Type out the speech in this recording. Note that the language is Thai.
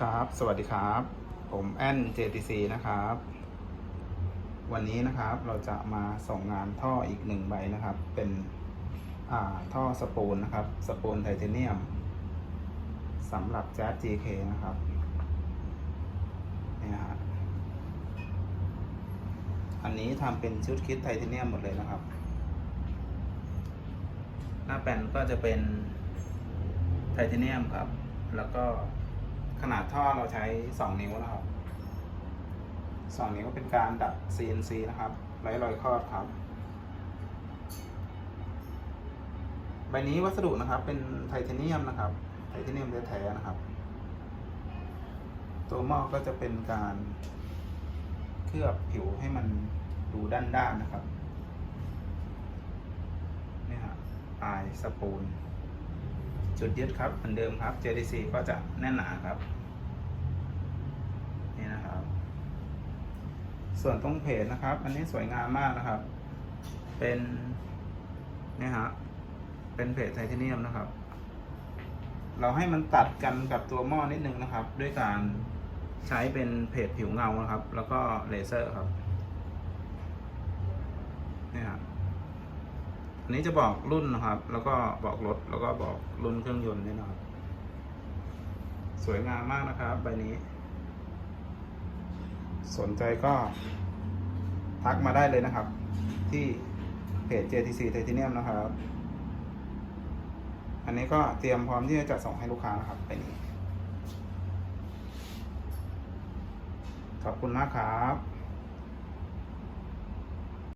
ครับ สวัสดีครับ ผมแอน JTC นะครับ วันนี้นะครับเราจะมาส่งงานท่ออีกหนึ่งใบนะครับ เป็นท่อสปูลนะครับ สปูลไทเทเนียมสำหรับแจ๊ส GK นะครับนี่ฮะอันนี้ทำเป็นชุดคิดไทเทเนียมหมดเลยนะครับ หน้าแป้นก็จะเป็นไทเทเนียมครับ แล้วก็ ขนาดท่อเราใช้2นิ้วนะครับ2นิ้วเป็นการดัด CNC นะครับไร้รอยคอดครับ ใบนี้วัสดุนะครับ เป็นไทเทเนียมนะครับ ไทเทเนียมแท้ๆนะครับ ตัวหม้อก็จะเป็นการเคลือบผิวให้มันดูด้านๆนะครับนี่ฮะปลายสปูล จุดยึดครับเหมือนเดิมครับ JDC ก็จะแน่นหนาครับ นี่นะครับ ส่วนตรงเพจนะครับ อันนี้สวยงามมากนะครับ เป็นนี่ฮะเป็นเพจไทเทเนียมนะครับ เราให้มันตัดกันกับตัวหม้อนิดนึงนะครับ ด้วยการใช้เป็นเพจผิวเงานะครับ แล้วก็เลเซอร์ครับนี่ครับ อันนี้จะบอกรุ่นนะครับ แล้วก็บอกรถ แล้วก็บอกรุ่นเครื่องยนต์ด้วยนะครับ สวยงามมากนะครับ ใบนี้ สนใจก็ทักมาได้เลยนะครับ ที่เพจ JTC Titanium นะครับ อันนี้ก็เตรียมพร้อมที่จะจัดส่งให้ลูกค้านะครับไปนี้ ขอบคุณมากครับ